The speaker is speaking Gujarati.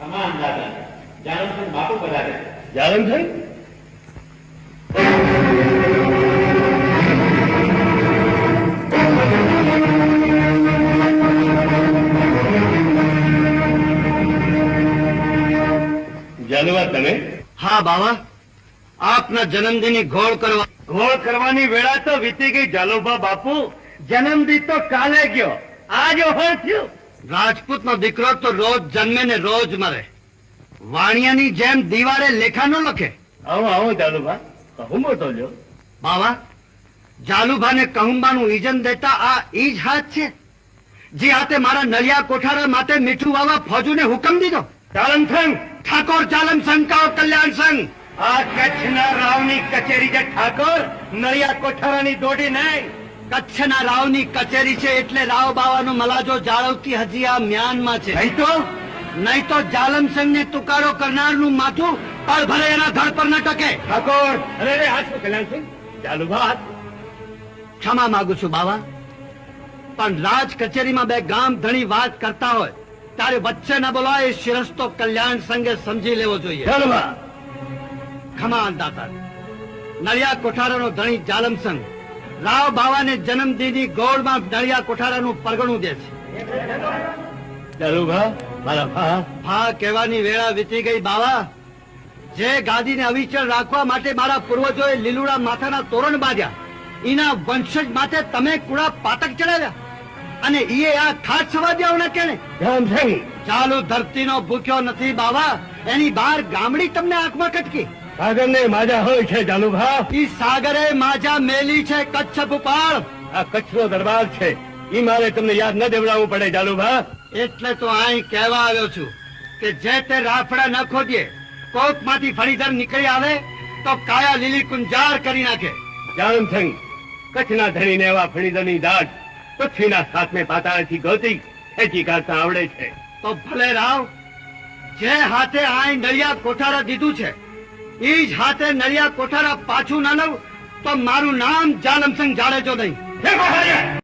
ખમા છે તમે? હા બાવા. આપના જન્મદિનની ઘોળ કરવા ઘોળ કરવાની વેળા તો વીતી ગઈ જાલોભા બાપુ. જન્મદિન તો કાલે ગયો. આજ હોય થયું. રાજપૂતનો દીકરો તો રોજ જન્મે ને રોજ મરે. વાણિયાની જેમ દીવારે લેખા ન લખે. આવો આવો જાલુભા. કહું મોટો લ્યો. બાવા જાલુભાને કહુંબાનું ઈજન દેતા આ ઈજ હાથ છે? જે હાથે મારા નળિયા કોઠારા માટે મીઠું વાવા ફોજુને હુકમ દીધો? ચાલમ સંઘ ઠાકોર ચાલમ સંઘ કાઓ કલ્યાણ સંઘ આ કચ્છના રાવની કચેરી જે ઠાકોર. નળિયા કોઠારાની દોડી નહીં. કચ્છના રાવની કચેરી છે એટલે રાવ બાવાનો મલાજો જાળવતી હજી આ મ્યાનમાં છે. નહીં તો? નહીં તો જાલમસંગ ને તુકારો કરનારનું માથું પળ ભરે એના ધડ પર ન ટકે. ઠાકોર! અરે રે હાથ કલ્યાણસિંહ ચાલુ વાત ક્ષમા માંગુ છું બાવા. પણ રાજ કચેરીમાં બે ગામ ધણી વાત કરતા હોય ત્યારે વચ્ચે ન બોલાય એ શિરસ્તો કલ્યાણ સંઘે સમજી લેવો જોઈએ. જાલુભા ખમા દાતા નળિયા કોઠારાનો ધણી જાલમ સંઘ. રાવ બાવાને જન્મદિનની ગોળમાં નળિયા કોઠારાનું પરગણું દે છે. મારા ભા. કહેવાની વેળા વીતી ગઈ બાવા. જે ગાદીને અવિચળ રાખવા માટે મારા પૂર્વજોએ લીલુડા માથાના તોરણ બાંધ્યા. એના વંશજ માટે તમે કુડા પાતક ચડાવ્યા. અને ઈએ આ ખાટ સવા દેવના કેણે? ચાલુ ધરતીનો ભૂખ્યો નથી બાવા. એની બહાર ગામડી તમને આંખમાં કટકી સાગર ને માજા હોય છે જાલુભા? ઈ સાગરે માજા મેલી છે કચ્છ ભૂપાળ. આ કચ્છનો દરબાર છે. ઈ મારે તમને યાદ ન દેવડાવવું પડે જાલુભા. એટલે તો અહીં કહેવા આવ્યો છું કે જે તે રાફડા ન ખોદીએ કોકમાંથી ફણીધર નીકળી આવે તો કાયા લીલી કુંજાર કરી નાખે. જામ સંઘ કચ્છના ધણીને એવા ફણીધરની દાઢ પૃથ્વીના સાતમે પાતાળથી ગોતી ખેંચી કાઢતા આવડે છે. તો ભલે રાવ જે હાથે આય નળિયા કોઠારા દીધું છે ઈ જ હાથે નળિયા કોઠારા પાછું ના લઉં તો મારું નામ જાલમસિંહ જાડેજો નહીં.